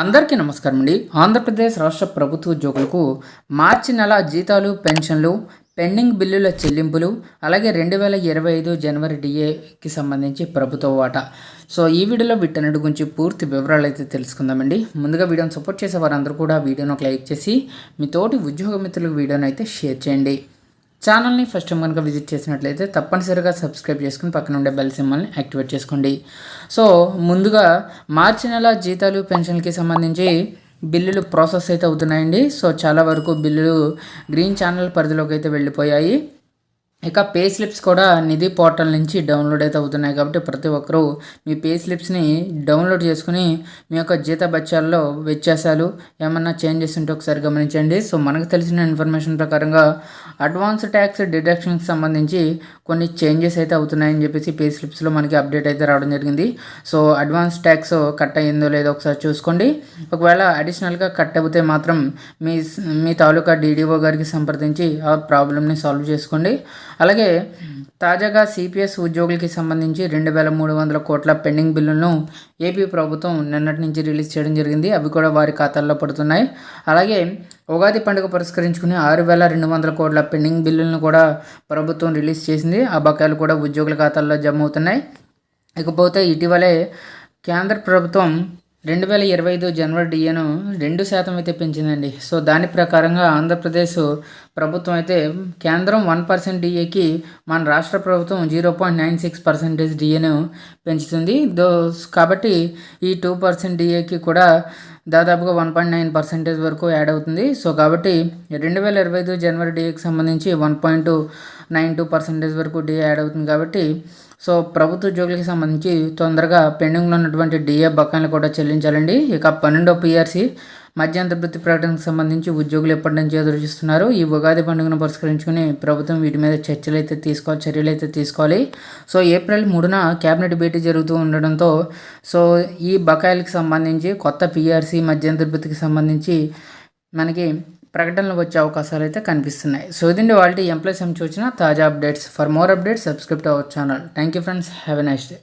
అందరికీ నమస్కారం అండి. ఆంధ్రప్రదేశ్ రాష్ట్ర ప్రభుత్వ ఉద్యోగులకు మార్చి నెల జీతాలు పెన్షన్లు పెండింగ్ బిల్లుల చెల్లింపులు అలాగే రెండు వేల ఇరవై ఐదు జనవరి డిఏకి సంబంధించి ప్రభుత్వ వాటా. సో ఈ వీడియోలో వీటన్నిటి గురించి పూర్తి వివరాలు అయితే తెలుసుకుందామండి. ముందుగా వీడియోని సపోర్ట్ చేసే వారందరూ కూడా వీడియోను ఒక లైక్ చేసి మీ తోటి ఉద్యోగ మిత్రులకు వీడియోని అయితే షేర్ చేయండి. ఛానల్ని ఫస్ట్ టైం కనుక విజిట్ చేసినట్లయితే తప్పనిసరిగా సబ్స్క్రైబ్ చేసుకుని పక్కన ఉండే బెల్ సింబల్ని యాక్టివేట్ చేసుకోండి. సో ముందుగా మార్చి నెల జీతాలు పెన్షన్కి సంబంధించి బిల్లులు ప్రాసెస్ అయితే అవుతున్నాయండి. సో చాలా వరకు బిల్లులు గ్రీన్ ఛానల్ పరిధిలోకి అయితే వెళ్ళిపోయాయి. ఇక పే స్లిప్స్ కూడా నిధి పోర్టల్ నుంచి డౌన్లోడ్ అయితే అవుతున్నాయి కాబట్టి ప్రతి ఒక్కరూ మీ పే స్లిప్స్ని డౌన్లోడ్ చేసుకుని మీ యొక్క జీత బత్యాల్లో వ్యత్యాసాలు ఏమన్నా చేంజెస్ ఉంటే ఒకసారి గమనించండి. సో మనకు తెలిసిన ఇన్ఫర్మేషన్ ప్రకారంగా అడ్వాన్స్ ట్యాక్స్ డిడక్షన్కి సంబంధించి కొన్ని చేంజెస్ అయితే అవుతున్నాయని చెప్పేసి పే స్లిప్స్లో మనకి అప్డేట్ అయితే రావడం జరిగింది. సో అడ్వాన్స్ ట్యాక్స్ కట్ అయ్యిందో లేదో ఒకసారి చూసుకోండి. ఒకవేళ అడిషనల్గా కట్ అవుతే మాత్రం మీ మీ తాలూకా డీడీఓ గారికి సంప్రదించి ఆ ప్రాబ్లమ్ని సాల్వ్ చేసుకోండి. అలాగే తాజాగా సిపిఎస్ ఉద్యోగులకి సంబంధించి రెండు వేల మూడు వందల కోట్ల పెండింగ్ బిల్లులను ఏపీ ప్రభుత్వం నిన్నటి నుంచి రిలీజ్ చేయడం జరిగింది. అవి కూడా వారి ఖాతాల్లో పడుతున్నాయి. అలాగే ఉగాది పండుగ పురస్కరించుకుని ఆరు వేల రెండు వందల కోట్ల పెండింగ్ బిల్లులను కూడా ప్రభుత్వం రిలీజ్ చేసింది. ఆ బకాయిలు కూడా ఉద్యోగుల ఖాతాల్లో జమ అవుతున్నాయి. ఇకపోతే ఇటీవలే కేంద్ర ప్రభుత్వం రెండు వేల ఇరవై ఐదు జనవరి డిఏను రెండు శాతం అయితే పెంచిందండి. సో దాని ప్రకారంగా ఆంధ్రప్రదేశ్ ప్రభుత్వం అయితే కేంద్రం వన్ పర్సెంట్ డిఏకి మన రాష్ట్ర ప్రభుత్వం zero point nine six percentage డిఏను పెంచుతుంది. దో కాబట్టి ఈ టూ పర్సెంట్ డిఏకి కూడా దాదాపుగా వన్ పాయింట్ నైన్ పర్సెంటేజ్ వరకు యాడ్ అవుతుంది. సో కాబట్టి రెండు వేల ఇరవై ఐదు జనవరి డిఏకి సంబంధించి one point nine two percentage వరకు డిఏ యాడ్ అవుతుంది. కాబట్టి సో ప్రభుత్వ ఉద్యోగులకి సంబంధించి తొందరగా పెండింగ్లో ఉన్నటువంటి డిఏ బకాయిలు కూడా చెల్లించాలండి. ఇక పన్నెండో పిఆర్సీ మధ్యంతర వృత్తి ప్రకటనకు సంబంధించి ఉద్యోగులు ఎప్పటి నుంచి ఎదురు చూస్తున్నారు ఈ ఉగాది పండుగను పురస్కరించుకుని ప్రభుత్వం వీటి మీద చర్చలు అయితే తీసుకోవాలి చర్యలు అయితే తీసుకోవాలి. సో ఏప్రిల్ మూడున కేబినెట్ భేటీ జరుగుతూ ఉండడంతో సో ఈ బకాయిలకు సంబంధించి కొత్త పిఆర్సీ మధ్యంతర వృత్తికి సంబంధించి మనకి ప్రకటనలు వచ్చే అవకాశాలు అయితే కనిపిస్తున్నాయి. సో ఇదండి వాళ్ళ ఎంప్లాయీస్ ఏం చూసిన తాజా updates. For more updates subscribe to our channel thank you friends have a nice day